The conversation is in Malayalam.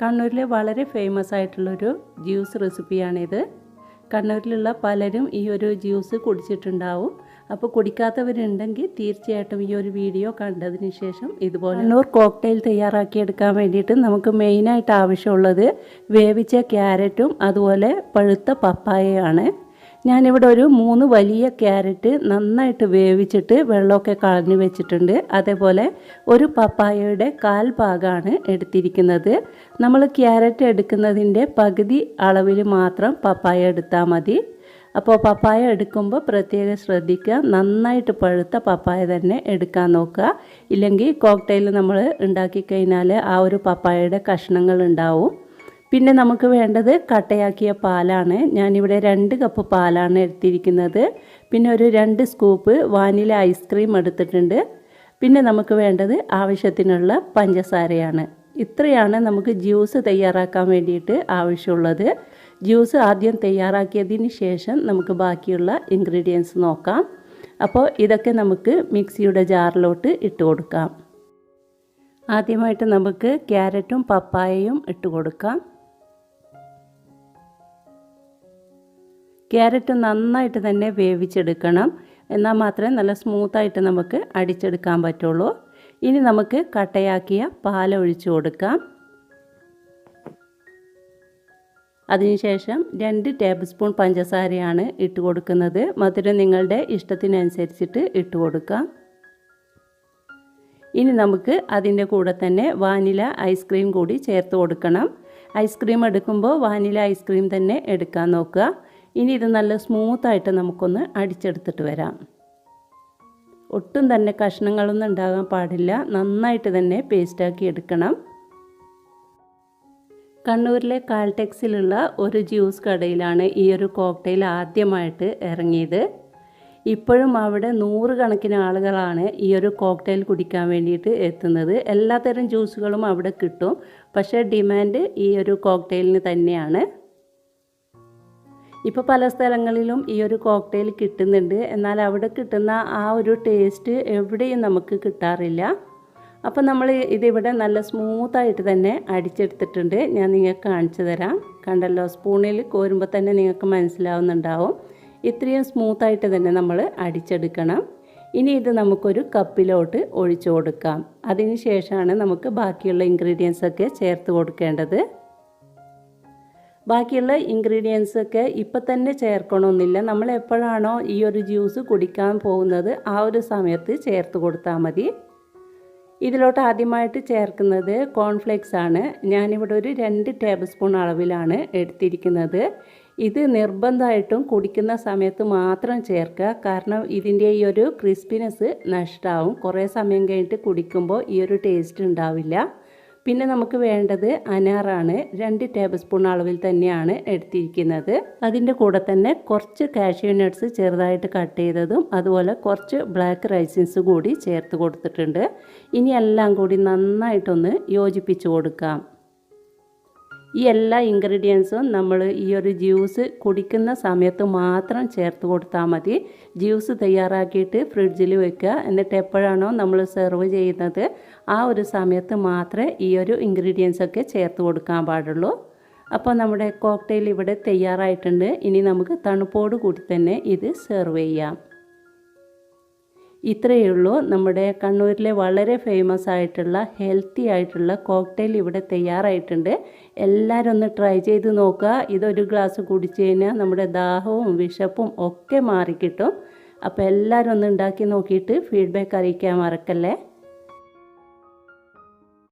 കണ്ണൂരിലെ വളരെ ഫേമസ് ആയിട്ടുള്ളൊരു ജ്യൂസ് റെസിപ്പിയാണിത് കണ്ണൂരിലുള്ള പലരും ഈ ഒരു ജ്യൂസ് കുടിച്ചിട്ടുണ്ടാവും. അപ്പോൾ കുടിക്കാത്തവരുണ്ടെങ്കിൽ തീർച്ചയായിട്ടും ഈ ഒരു വീഡിയോ കണ്ടതിന് ശേഷം ഇതുപോലെ കണ്ണൂർ കോക്ടെയിൽ തയ്യാറാക്കിയെടുക്കാൻ വേണ്ടിയിട്ട് നമുക്ക് മെയിനായിട്ട് ആവശ്യമുള്ളത് വേവിച്ച ക്യാരറ്റും അതുപോലെ പഴുത്ത പപ്പായയാണ്. ഞാനിവിടെ ഒരു മൂന്ന് വലിയ ക്യാരറ്റ് നന്നായിട്ട് വേവിച്ചിട്ട് വെള്ളമൊക്കെ കളഞ്ഞു വെച്ചിട്ടുണ്ട്. അതേപോലെ ഒരു പപ്പായയുടെ കാൽ ഭാഗമാണ് എടുത്തിരിക്കുന്നത്. നമ്മൾ ക്യാരറ്റ് എടുക്കുന്നതിന്റെ പകുതി അളവിൽ മാത്രം പപ്പായ എടുത്താൽ മതി. അപ്പോൾ പപ്പായ എടുക്കുമ്പോൾ പ്രത്യേകം ശ്രദ്ധിക്കുക. നന്നായിട്ട് പഴുത്ത പപ്പായ തന്നെ എടുക്കാൻ നോക്കുക. ഇല്ലെങ്കിൽ കോക്ടെയിൽ നമ്മൾ ഉണ്ടാക്കി കഴിഞ്ഞാൽ ആ ഒരു പപ്പായയുടെ കഷ്ണങ്ങൾ ഉണ്ടാവും. പിന്നെ നമുക്ക് വേണ്ടത് കട്ടയാക്കിയ പാലാണ്. ഞാനിവിടെ രണ്ട് കപ്പ് പാലാണ് എടുത്തിരിക്കുന്നത്. പിന്നെ ഒരു രണ്ട് സ്കൂപ്പ് വാനില ഐസ്ക്രീം എടുത്തിട്ടുണ്ട്. പിന്നെ നമുക്ക് വേണ്ടത് ആവശ്യത്തിനുള്ള പഞ്ചസാരയാണ്. ഇത്രയാണ് നമുക്ക് ജ്യൂസ് തയ്യാറാക്കാൻ വേണ്ടിയിട്ട് ആവശ്യമുള്ളത്. ജ്യൂസ് ആദ്യം തയ്യാറാക്കിയതിന് ശേഷം നമുക്ക് ബാക്കിയുള്ള ഇൻഗ്രീഡിയൻസ് നോക്കാം. അപ്പോൾ ഇതൊക്കെ നമുക്ക് മിക്സിയുടെ ജാറിലോട്ട് ഇട്ട് കൊടുക്കാം. ആദ്യമായിട്ട് നമുക്ക് ക്യാരറ്റും പപ്പായയും ഇട്ട് കൊടുക്കാം. ക്യാരറ്റ് നന്നായിട്ട് തന്നെ വേവിച്ചെടുക്കണം. എന്നാൽ മാത്രമേ നല്ല സ്മൂത്തായിട്ട് നമുക്ക് അടിച്ചെടുക്കാൻ പറ്റുള്ളൂ. ഇനി നമുക്ക് കട്ടയാക്കിയ പാൽ ഒഴിച്ചു കൊടുക്കാം. അതിനുശേഷം രണ്ട് ടേബിൾ സ്പൂൺ പഞ്ചസാരയാണ് ഇട്ട് കൊടുക്കുന്നത്. മധുരം നിങ്ങളുടെ ഇഷ്ടത്തിനനുസരിച്ചിട്ട് ഇട്ട് കൊടുക്കാം. ഇനി നമുക്ക് അതിന്റെ കൂടെ തന്നെ വാനില ഐസ്ക്രീം കൂടി ചേർത്ത് കൊടുക്കണം. ഐസ്ക്രീം എടുക്കുമ്പോൾ വാനില ഐസ്ക്രീം തന്നെ എടുക്കാൻ നോക്കുക. ഇനി ഇത് നല്ല സ്മൂത്തായിട്ട് നമുക്കൊന്ന് അടിച്ചെടുത്തിട്ട് വരാം. ഒട്ടും തന്നെ കഷ്ണങ്ങളൊന്നും ഉണ്ടാകാൻ പാടില്ല. നന്നായിട്ട് തന്നെ പേസ്റ്റാക്കി എടുക്കണം. കണ്ണൂരിലെ കാൽടെക്സിലുള്ള ഒരു ജ്യൂസ് കടയിലാണ് ഈ ഒരു കോക്ടെയിൽ ആദ്യമായിട്ട് ഇറങ്ങിയത്. ഇപ്പോഴും അവിടെ നൂറുകണക്കിന് ആളുകളാണ് ഈ ഒരു കോക്ടെയിൽ കുടിക്കാൻ വേണ്ടിയിട്ട് എത്തുന്നത്. എല്ലാത്തരം ജ്യൂസുകളും അവിടെ കിട്ടും. പക്ഷേ ഡിമാൻഡ് ഈ ഒരു കോക്ടെയിലിന് തന്നെയാണ്. ഇപ്പോൾ പല സ്ഥലങ്ങളിലും ഈ ഒരു കോക്ടെയിൽ കിട്ടുന്നുണ്ട്. എന്നാൽ അവിടെ കിട്ടുന്ന ആ ഒരു ടേസ്റ്റ് എവിടെയും നമുക്ക് കിട്ടാറില്ല. അപ്പോൾ നമ്മൾ ഇതിവിടെ നല്ല സ്മൂത്തായിട്ട് തന്നെ അടിച്ചെടുത്തിട്ടുണ്ട്. ഞാൻ നിങ്ങൾക്ക് കാണിച്ചു തരാം. കണ്ടല്ലോ സ്പൂണിൽ കോരുമ്പോൾ തന്നെ നിങ്ങൾക്ക് മനസ്സിലാവുന്നുണ്ടാവും. ഇത്രയും സ്മൂത്തായിട്ട് തന്നെ നമ്മൾ അടിച്ചെടുക്കണം. ഇനി ഇത് നമുക്കൊരു കപ്പിലോട്ട് ഒഴിച്ചു കൊടുക്കാം. അതിന് ശേഷമാണ് നമുക്ക് ബാക്കിയുള്ള ഇൻഗ്രീഡിയൻസ് ഒക്കെ ചേർത്ത് കൊടുക്കേണ്ടത്. ബാക്കിയുള്ള ഇൻഗ്രീഡിയൻസ് ഒക്കെ ഇപ്പം തന്നെ ചേർക്കണമെന്നില്ല നമ്മൾ എപ്പോഴാണോ ഈ ഒരു ജ്യൂസ് കുടിക്കാൻ പോകുന്നത് ആ ഒരു സമയത്ത് ചേർത്ത് കൊടുത്താൽ മതി. ഇതിലോട്ട് ആദ്യമായിട്ട് ചേർക്കുന്നത് കോൺഫ്ലേക്സ് ആണ്. ഞാനിവിടെ ഒരു രണ്ട് ടേബിൾ സ്പൂൺ അളവിലാണ് എടുത്തിരിക്കുന്നത്. ഇത് നിർബന്ധമായിട്ടും കുടിക്കുന്ന സമയത്ത് മാത്രം ചേർക്കുക. കാരണം ഇതിന്റെ ഈ ഒരു ക്രിസ്പിനെസ് നഷ്ടമാവും കുറേ സമയം കഴിഞ്ഞിട്ട് കുടിക്കുമ്പോൾ ഈ ഒരു ടേസ്റ്റ് ഉണ്ടാവില്ല. പിന്നെ നമുക്ക് വേണ്ടത് അനാറാണ്. രണ്ട് ടേബിൾ സ്പൂൺ അളവിൽ തന്നെയാണ് എടുത്തിരിക്കുന്നത്. അതിന്റെ കൂടെ തന്നെ കുറച്ച് കാഷ്യൂ നട്ട്സ് ചെറുതായിട്ട് കട്ട് ചെയ്തതും അതുപോലെ കുറച്ച് ബ്ലാക്ക് റൈസിൻസ് കൂടി ചേർത്ത് കൊടുത്തിട്ടുണ്ട്. ഇനി എല്ലാം കൂടി നന്നായിട്ടൊന്ന് യോജിപ്പിച്ച് കൊടുക്കാം. ഈ എല്ലാ ഇൻഗ്രീഡിയൻസും നമ്മൾ ഈ ഒരു ജ്യൂസ് കുടിക്കുന്ന സമയത്ത് മാത്രം ചേർത്ത് കൊടുത്താൽ മതി. ജ്യൂസ് തയ്യാറാക്കിയിട്ട് ഫ്രിഡ്ജിൽ വെക്കുക. എന്നിട്ട് എപ്പോഴാണോ നമ്മൾ സെർവ് ചെയ്യുന്നത് ആ ഒരു സമയത്ത് മാത്രമേ ഈ ഒരു ഇൻഗ്രീഡിയൻസ് ഒക്കെ ചേർത്ത് കൊടുക്കാൻ പാടുള്ളൂ. അപ്പോൾ നമ്മുടെ കോക്ടെയിൽ ഇവിടെ തയ്യാറായിട്ടുണ്ട്. ഇനി നമുക്ക് തണുപ്പോട് കൂടി തന്നെ ഇത് സെർവ് ചെയ്യാം. ഇത്രയേ ഉള്ളൂ നമ്മുടെ കണ്ണൂരിലെ വളരെ ഫേമസ് ആയിട്ടുള്ള ഹെൽത്തി ആയിട്ടുള്ള കോക്ടെയിൽ ഇവിടെ തയ്യാറായിട്ടുണ്ട്. എല്ലാവരും ഒന്ന് ട്രൈ ചെയ്ത് നോക്കുക. ഇതൊരു ഗ്ലാസ് കുടിച്ചു കഴിഞ്ഞാൽ നമ്മുടെ ദാഹവും വിശപ്പും ഒക്കെ മാറിക്കിട്ടും. അപ്പോൾ എല്ലാവരും ഒന്ന് ഉണ്ടാക്കി നോക്കിയിട്ട് ഫീഡ്ബാക്ക് അറിയിക്കാൻ മറക്കല്ലേ?